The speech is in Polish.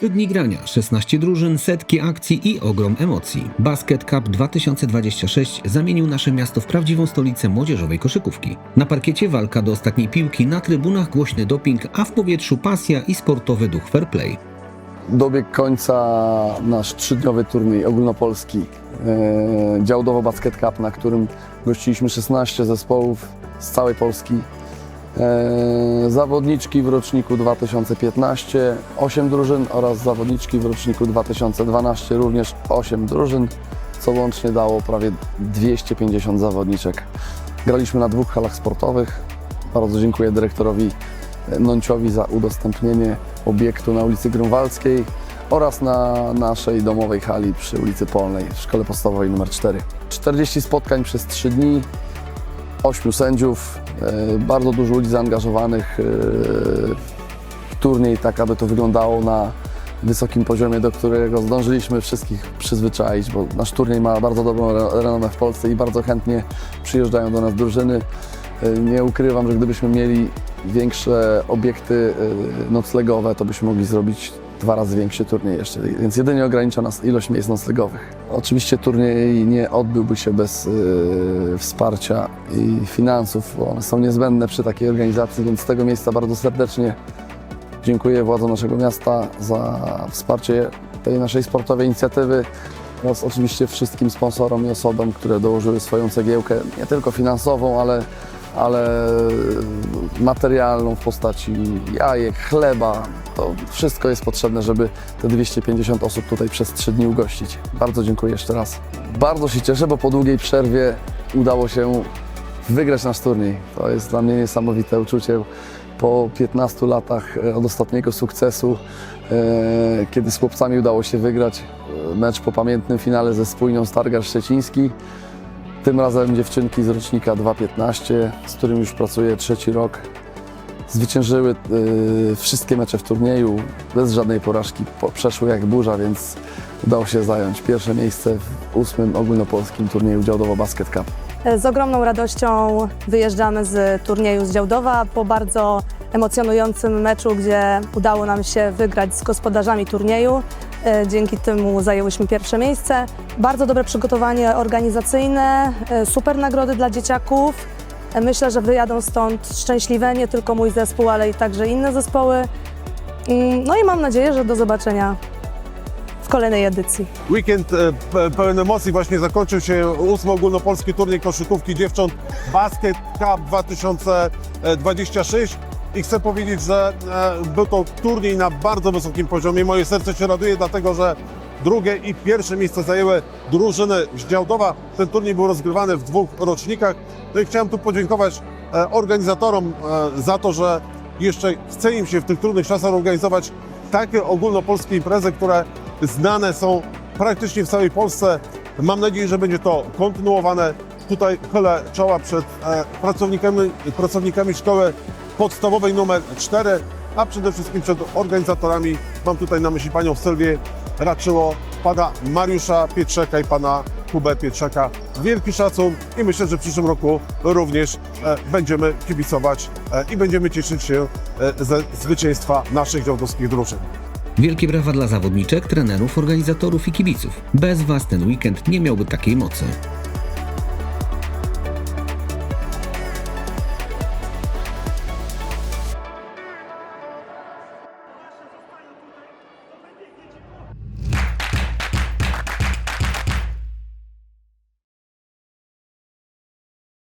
Trzy dni grania, 16 drużyn, setki akcji i ogrom emocji. Basket Cup 2026 zamienił nasze miasto w prawdziwą stolicę młodzieżowej koszykówki. Na parkiecie walka do ostatniej piłki, na trybunach głośny doping, a w powietrzu pasja i sportowy duch fair play. Dobiegł końca nasz trzydniowy turniej ogólnopolski e, Działdowo Basket Cup, na którym gościliśmy 16 zespołów z całej Polski. E, zawodniczki w roczniku 2015 8 drużyn oraz zawodniczki w roczniku 2012 również 8 drużyn, co łącznie dało prawie 250 zawodniczek. Graliśmy na dwóch halach sportowych. Bardzo dziękuję dyrektorowi Nonciowi za udostępnienie obiektu na ulicy Grunwaldzkiej oraz na naszej domowej hali przy ulicy Polnej w szkole podstawowej nr 4. 40 spotkań przez 3 dni, 8 sędziów, e, bardzo dużo ludzi zaangażowanych e, w turniej, tak aby to wyglądało na wysokim poziomie, do którego zdążyliśmy wszystkich przyzwyczaić, bo nasz turniej ma bardzo dobrą re- renomę w Polsce i bardzo chętnie przyjeżdżają do nas drużyny. E, Nie ukrywam, że gdybyśmy mieli większe obiekty noclegowe, to byśmy mogli zrobić dwa razy większy turniej jeszcze, więc jedynie ogranicza nas ilość miejsc noclegowych. Oczywiście turniej nie odbyłby się bez e, wsparcia i finansów, bo one są niezbędne przy takiej organizacji, więc z tego miejsca bardzo serdecznie dziękuję władzom naszego miasta za wsparcie tej naszej sportowej inicjatywy oraz oczywiście wszystkim sponsorom i osobom, które dołożyły swoją cegiełkę, nie tylko finansową, ale, ale materialną w postaci jajek, chleba. To wszystko jest potrzebne, żeby te 250 osób tutaj przez 3 dni ugościć. Bardzo dziękuję jeszcze raz. Bardzo się cieszę, bo po długiej przerwie udało się wygrać nasz turniej. To jest dla mnie niesamowite uczucie. Po 15 latach e, od ostatniego sukcesu, e, kiedy z chłopcami udało się wygrać e, mecz po pamiętnym finale ze Spójnią Stargard Szczeciński. Tym razem dziewczynki z rocznika 2.15, z którym już pracuję trzeci rok, zwyciężyły e, wszystkie mecze w turnieju bez żadnej porażki. Po, przeszły jak burza, więc udało się zająć pierwsze miejsce w ósmym ogólnopolskim turnieju Działdowo Basket Cup. Z ogromną radością wyjeżdżamy z turnieju z Działdowa po bardzo emocjonującym meczu, gdzie udało nam się wygrać z gospodarzami turnieju. E, Dzięki temu zajęłyśmy pierwsze miejsce. Bardzo dobre przygotowanie organizacyjne, e, super nagrody dla dzieciaków. E, Myślę, że wyjadą stąd szczęśliwe nie tylko mój zespół, ale i także inne zespoły. Mm, No i mam nadzieję, że do zobaczenia w kolejnej edycji. Weekend pe- pełen emocji właśnie zakończył się ósmy ogólnopolski turniej koszykówki dziewcząt Basket Cup 2026 i chcę powiedzieć, że e, był to turniej na bardzo wysokim poziomie. Moje serce się raduje, dlatego że drugie i pierwsze miejsce zajęły drużyny z Działdowa. Ten turniej był rozgrywany w dwóch rocznikach. No i chciałem tu podziękować e, organizatorom e, za to, że jeszcze chce im się w tych trudnych czasach organizować takie ogólnopolskie imprezy, które znane są praktycznie w całej Polsce. Mam nadzieję, że będzie to kontynuowane. Tutaj chylę czoła przed pracownikami, pracownikami szkoły podstawowej numer 4, a przede wszystkim przed organizatorami. Mam tutaj na myśli panią Sylwię Raczyło, pana Mariusza Pietrzaka i pana Kubę Pietrzaka. Wielki szacun i myślę, że w przyszłym roku również e, będziemy kibicować e, i będziemy cieszyć się e, ze zwycięstwa naszych działdowskich drużyn. Wielkie brawa dla zawodniczek, trenerów, organizatorów i kibiców. Bez Was ten weekend nie miałby takiej mocy.